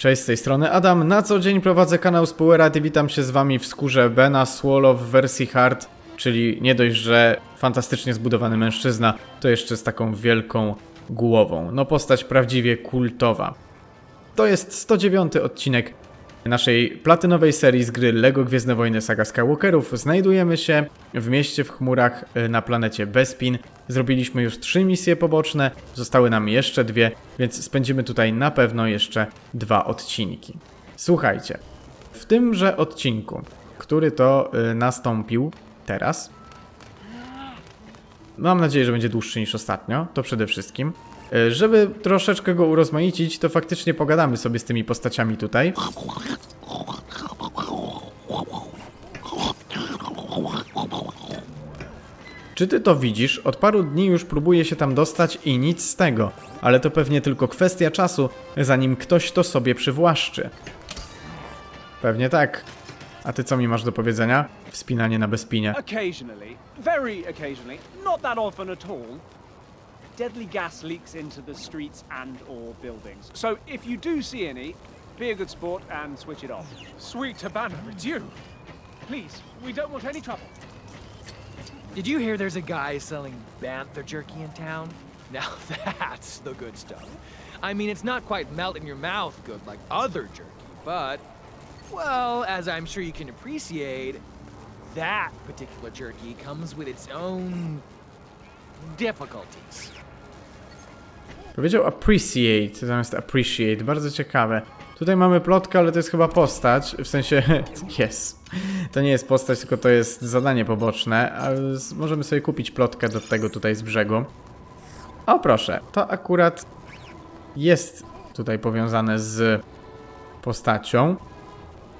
Cześć, z tej strony Adam. Na co dzień prowadzę kanał Spoilerad i witam się z wami w skórze Bena Swallow w wersji hard, czyli nie dość, że fantastycznie zbudowany mężczyzna, to jeszcze z taką wielką głową. No postać prawdziwie kultowa. To jest 109 odcinek naszej platynowej serii z gry LEGO Gwiezdne Wojny Saga Skywalkerów. Znajdujemy się w mieście w chmurach y, na planecie Bespin. Zrobiliśmy już trzy misje poboczne, zostały nam jeszcze dwie, więc spędzimy tutaj na pewno jeszcze dwa odcinki. Słuchajcie, w tymże odcinku, który to y, nastąpił teraz, Mam nadzieję, że będzie dłuższy niż ostatnio, to przede wszystkim. E, Żeby troszeczkę go urozmaicić, to faktycznie pogadamy sobie z tymi postaciami tutaj. Czy ty to widzisz? Od paru dni już próbuję się tam dostać i nic z tego. Ale to pewnie tylko kwestia czasu, zanim ktoś to sobie przywłaszczy. Pewnie tak. A ty co mi masz do powiedzenia? Wspinanie na bezpinie. Occasionally, very occasionally, not that often at all, deadly gas leaks into the streets and or buildings. So if you do see any, be a good sport and switch it off. Sweet Habana, it's you. Please, we don't want any trouble. Did you hear there's a guy selling bantha jerky in town? Now that's the good stuff. I mean, it's not quite melt in your mouth good like other jerky, but, well, as I'm sure you can appreciate, that particular jerky comes with its own difficulties. Powiedział appreciate zamiast appreciate. Bardzo ciekawe. Tutaj mamy plotkę, ale to jest chyba postać. W sensie, jest. To nie jest postać, tylko to jest zadanie poboczne. Ale możemy sobie kupić plotkę do tego tutaj z brzegu. O proszę, to akurat jest tutaj powiązane z postacią.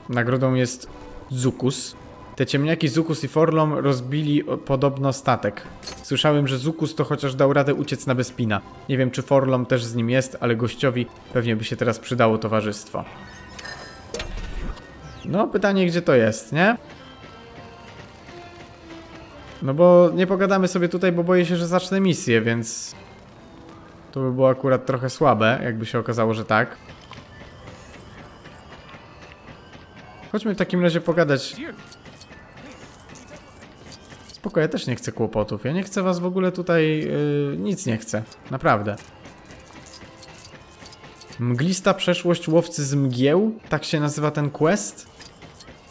Nagrodą jest Zukus. Te ciemniaki Zukus i Forlom rozbili podobno statek. Słyszałem, że Zukus to chociaż dał radę uciec na Bespina. Nie wiem, czy Forlom też z nim jest, ale gościowi pewnie by się teraz przydało towarzystwo. No, pytanie, gdzie to jest, nie? No bo nie pogadamy sobie tutaj, bo boję się, że zacznę misję, więc... To by było akurat trochę słabe, jakby się okazało, że tak. Chodźmy w takim razie pogadać. Spoko, ja też nie chcę kłopotów. Ja nie chcę was w ogóle tutaj. Yy, nic nie chcę. Naprawdę. Mglista przeszłość łowcy z mgieł? Tak się nazywa ten quest?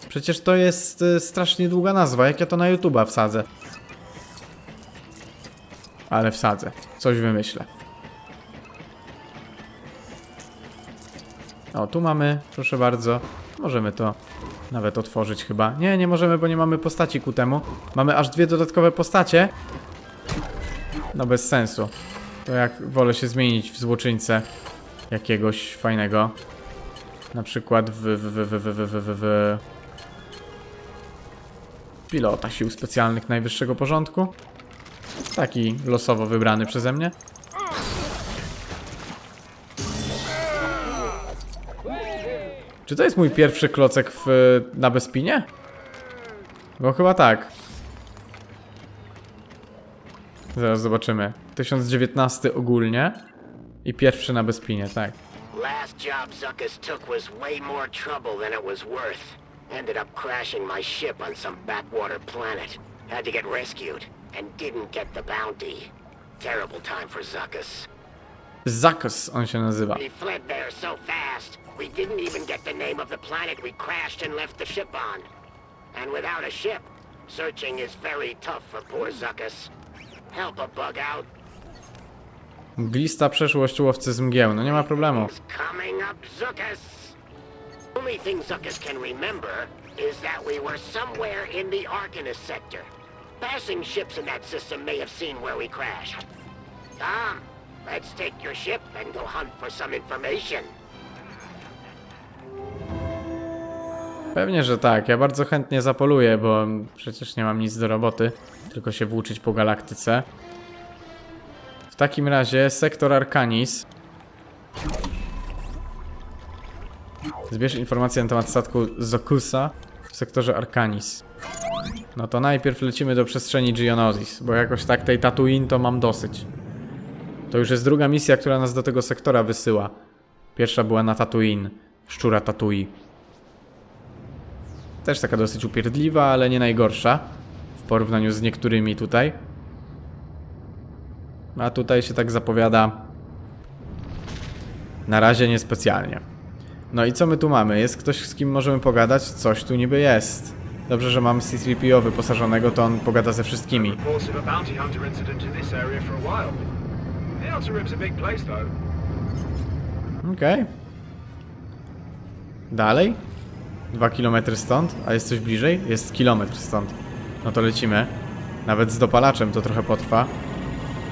Przecież to jest y, strasznie długa nazwa. Jak ja to na YouTube'a wsadzę? Ale wsadzę. Coś wymyślę. O, tu mamy, proszę bardzo. Możemy to nawet otworzyć chyba. Nie, nie możemy, bo nie mamy postaci ku temu. Mamy aż dwie dodatkowe postacie. No bez sensu. To jak wolę się zmienić w złoczyńcę jakiegoś fajnego. Na przykład w, w, w, w, w, w, w, w pilota sił specjalnych najwyższego porządku. Taki losowo wybrany przeze mnie. Czy to jest mój pierwszy klocek w, na Bespinie? Bo chyba tak. Zaraz zobaczymy. 1019 ogólnie i pierwszy na Bespinie, tak. Last job Zuckus took was way more trouble than it was worth. Ended up crashing my ship on some backwater planet. Had to get rescued, and didn't get the bounty. Terrible time for Zuckus. Zakos on się nazywa. We fled there so fast, we didn't even get the name of the planet we crashed and left the ship on. And without a ship, searching is very tough for poor Zuckus. Help a bug out. Mglista przeszłość łowcy z mgieł. No nie ma problemu. Only thing Zuckus can remember is that we were somewhere in the Arcanus sector. Passing ships in that system may have seen where we crashed. Come, let's take your ship and go hunt for some information. Pewnie, że tak. Ja bardzo chętnie zapoluję, bo przecież nie mam nic do roboty. Tylko się włóczyć po galaktyce. Takim razie sektor Arcanis. Zbierz informacje na temat statku Zokusa w sektorze Arcanis. No to najpierw lecimy do przestrzeni Geonosis, bo jakoś tak tej Tatooine to mam dosyć. To już jest druga misja, która nas do tego sektora wysyła. Pierwsza była na Tatooine. szczura tatui. Też taka dosyć upierdliwa, ale nie najgorsza w porównaniu z niektórymi tutaj. A tutaj się tak zapowiada na razie niespecjalnie. No i co my tu mamy? Jest ktoś, z kim możemy pogadać? Coś tu niby jest. Dobrze, że mam C-3PO wyposażonego, to on pogada ze wszystkimi. Okej. Dalej? Dwa kilometry stąd? A jest coś bliżej? Jest kilometr stąd. No to lecimy. Nawet z dopalaczem to trochę potrwa.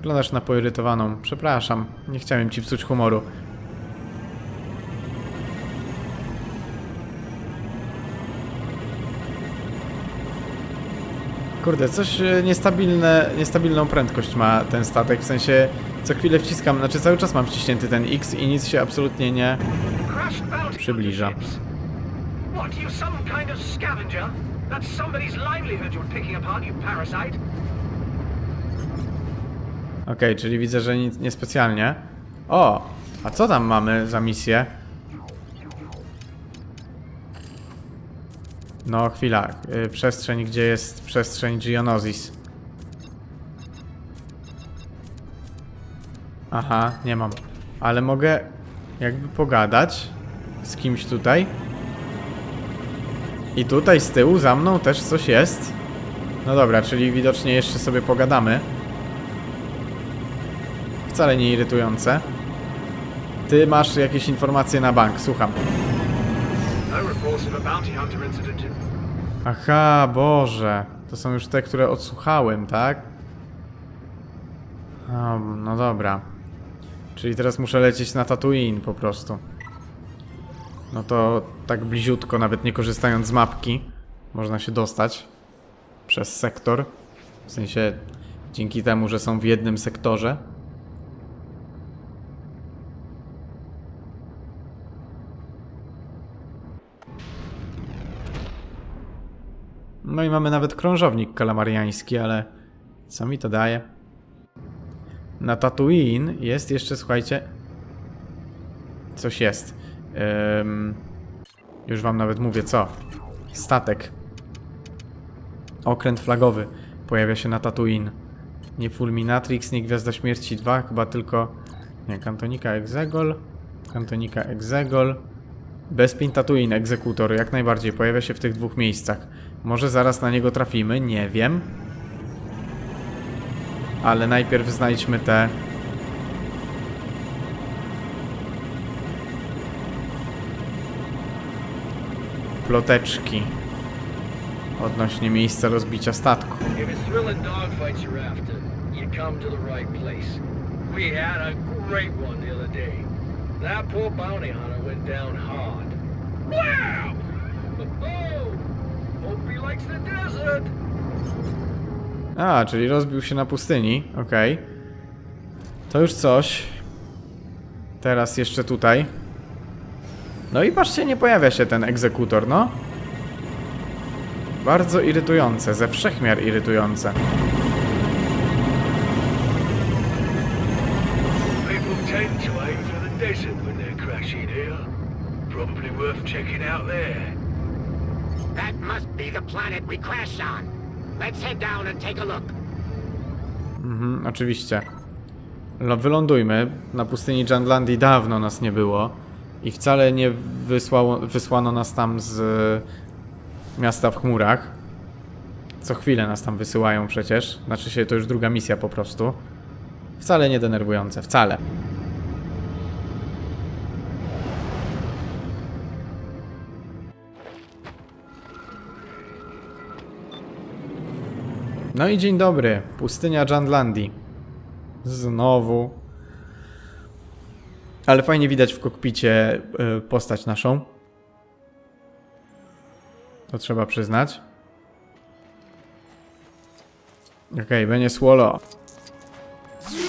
Wyglądasz na poirytowaną. Przepraszam. Nie chciałem ci psuć humoru. Kurde, coś e, niestabilne, niestabilną prędkość ma ten statek, w sensie co chwilę wciskam, znaczy cały czas mam wciśnięty ten X i nic się absolutnie nie... Przybliża. What. Okej, czyli widzę, że nic niespecjalnie. O! A co tam mamy za misję? No, chwila. Y, przestrzeń, gdzie jest przestrzeń Geonosis. Aha, nie mam. Ale mogę jakby pogadać z kimś tutaj. I tutaj z tyłu za mną też coś jest. No dobra, czyli widocznie jeszcze sobie pogadamy. Wcale nie irytujące. Ty masz jakieś informacje na bank, słucham. No. Aha, Boże. To są już te, które odsłuchałem, tak? O, no dobra. Czyli teraz muszę lecieć na Tatooine po prostu. No to tak bliziutko, nawet nie korzystając z mapki, można się dostać przez sektor. W sensie dzięki temu, że są w jednym sektorze. No i mamy nawet krążownik kalamariański, ale co mi to daje? Na Tatooine jest jeszcze, słuchajcie, coś jest. Ym, już wam nawet mówię co. Statek. Okręt flagowy pojawia się na Tatooine. Nie Fulminatrix, nie Gwiazda Śmierci 2, chyba tylko... Nie, Kantonika Exegol. Kantonika Exegol. Bespin Tatooine Egzekutor, jak najbardziej, pojawia się w tych dwóch miejscach. Może zaraz na niego trafimy, nie wiem. Ale najpierw znajdźmy te... Ploteczki. Odnośnie miejsca rozbicia statku. That poor bounty hunter went down hard. Wow! A, czyli rozbił się na pustyni, okej. To już coś. Teraz jeszcze tutaj. No i patrzcie, nie pojawia się ten egzekutor, no. Bardzo irytujące, ze wszechmiar irytujące. People That must be the planet we crashed on. Let's head down and take a look. Mhm, oczywiście. Lo- Wylądujmy. Na pustyni Jandlandii dawno nas nie było. I wcale nie wysłało, wysłano nas tam z e, miasta w chmurach. Co chwilę nas tam wysyłają przecież. Znaczy się, to już druga misja po prostu. Wcale nie denerwujące, wcale. No i dzień dobry, pustynia Jandlandii. Znowu. Ale fajnie widać w kokpicie y, postać naszą. To trzeba przyznać. Okej, okay, będzie Swallow.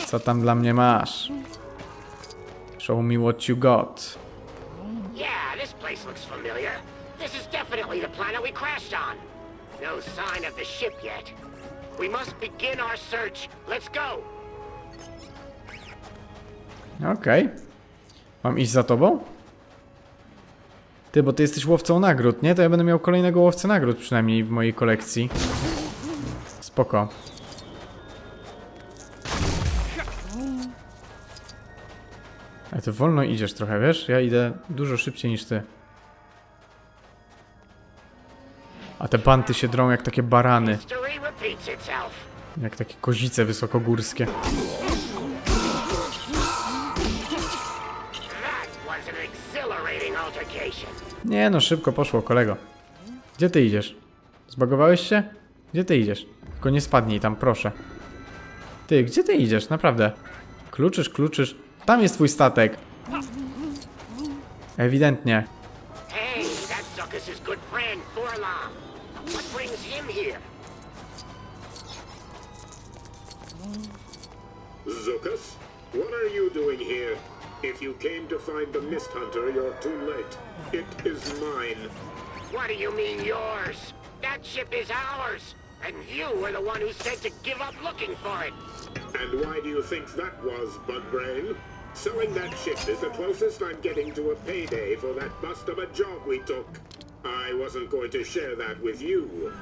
Co tam dla mnie masz? Show me what you got. Yeah, this place looks familiar. This is definitely the planet we crashed on. No sign of the ship yet. We must begin our search. Let's go. Okej. Mam iść za tobą? Ty, bo ty jesteś łowcą nagród, nie? To ja będę miał kolejnego łowcę nagród przynajmniej w mojej kolekcji. Spoko. Ale ty wolno idziesz trochę, wiesz? Ja idę dużo szybciej niż ty. A te banty się drą jak takie barany. Jak takie kozice wysokogórskie. That. Nie no, szybko poszło, kolego. Gdzie ty idziesz? Zbagowałeś się? Gdzie ty idziesz? Tylko nie spadnij tam, proszę. Ty, gdzie ty idziesz? Naprawdę. Kluczysz, kluczysz. Tam jest twój statek. Ewidentnie. Hey, that's Zuckus' good friend, Forlom. What brings him here? Zuckus, what are you doing here? If you came to find the Mist Hunter, you're too late. It is mine. What do you mean yours? That ship is ours, and you were the one who said to give up looking for it. And why do you think that was, Bugbrain? Selling that ship is the closest I'm getting to a payday for that bust of a job we took. I wasn't going to share that with you.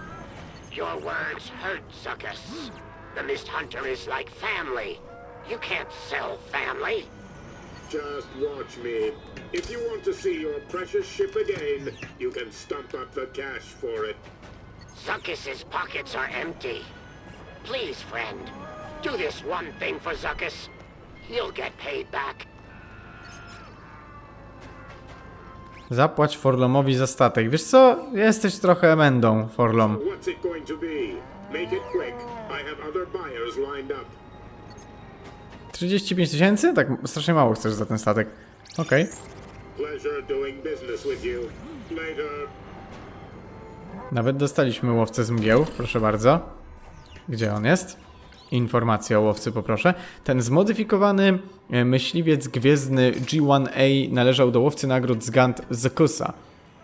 Your words hurt, Zuckus. The Mist Hunter is like family. You can't sell family. Just watch me. If you want to see your precious ship again, you can stump up the cash for it. Zuckus's pockets are empty. Please, friend, do this one thing for Zuckus. You'll get paid back. Zapłać Forlomowi za statek. Wiesz co? Jesteś trochę emendą, Forlom. What's it going to be? Make it quick. I have other buyers lined up. 35 tysięcy? Tak strasznie mało chcesz za ten statek. Okej. Later. Nawet dostaliśmy łowcę z mgieł, proszę bardzo. Gdzie on jest? Informacja o łowcy poproszę. Ten zmodyfikowany e, myśliwiec gwiezdny G1A należał do łowcy nagród z Gant Zekusa,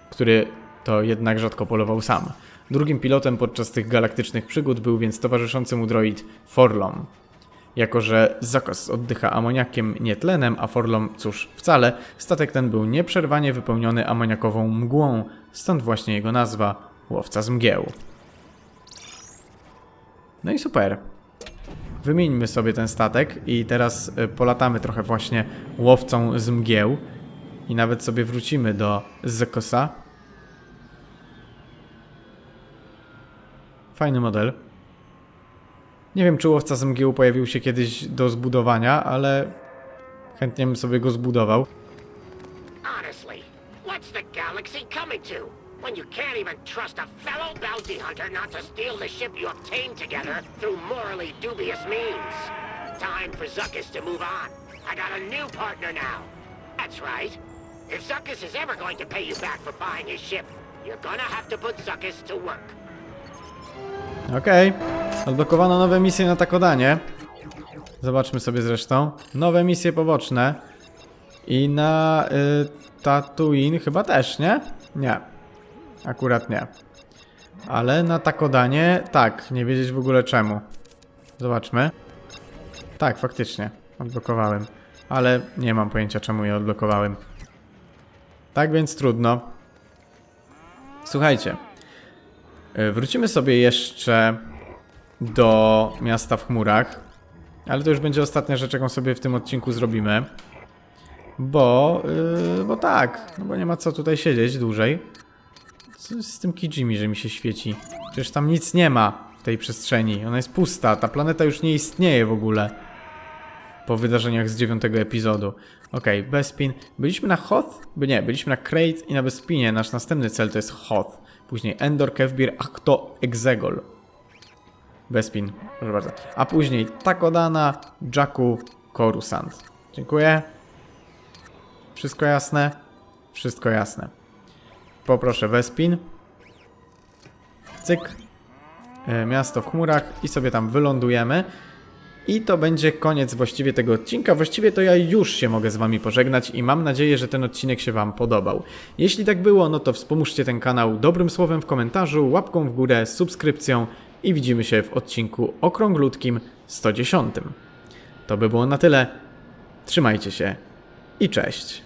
który to jednak rzadko polował sam. Drugim pilotem podczas tych galaktycznych przygód był więc towarzyszący mu droid Forlom. Jako, że zakos oddycha amoniakiem, nie tlenem, a Forlom, cóż, wcale, statek ten był nieprzerwanie wypełniony amoniakową mgłą, stąd właśnie jego nazwa Łowca z mgieł. No i super. Wymieńmy sobie ten statek i teraz y, polatamy trochę właśnie łowcą z mgieł i nawet sobie wrócimy do Zekosa. Fajny model. Nie wiem, czy łowca z mgieł pojawił się kiedyś do zbudowania, ale chętnie bym sobie go zbudował. To? Bounty hunter Zuckus partner. If Zuckus is ever going to pay you back for buying his ship, you're gonna have to put Zuckus to work. Okej. Odblokowano nowe misje na Takodanie. Zobaczmy sobie zresztą. Nowe misje poboczne. I na y, Tatooine chyba też, nie? Nie. Akurat nie. Ale na Takodanie tak, nie wiedzieć w ogóle czemu. Zobaczmy. Tak, faktycznie. Odblokowałem. Ale nie mam pojęcia czemu je odblokowałem. Tak więc trudno. Słuchajcie. Y, Wrócimy sobie jeszcze do miasta w chmurach. Ale to już będzie ostatnia rzecz, jaką sobie w tym odcinku zrobimy. Bo, yy, bo tak, no bo nie ma co tutaj siedzieć dłużej. Co jest z tym Kijimi, że mi się świeci? Przecież tam nic nie ma w tej przestrzeni. Ona jest pusta, ta planeta już nie istnieje w ogóle. Po wydarzeniach z dziewiątego epizodu. Okej, Bespin. Byliśmy na Hoth? By nie, byliśmy na Crate i na Bespinie. Nasz następny cel to jest Hoth. Później Endor, Kevbir, Akto, Exegol. Bespin, proszę bardzo. A później Takodana, Jakku, Coruscant. Dziękuję. Wszystko jasne? Wszystko jasne. Poproszę Wespin. Cyk. E, Miasto w chmurach i sobie tam wylądujemy. I to będzie koniec właściwie tego odcinka. Właściwie to ja już się mogę z Wami pożegnać i mam nadzieję, że ten odcinek się Wam podobał. Jeśli tak było, no to wspomóżcie ten kanał dobrym słowem w komentarzu, łapką w górę, subskrypcją i widzimy się w odcinku okrąglutkim 110. To by było na tyle. Trzymajcie się i cześć.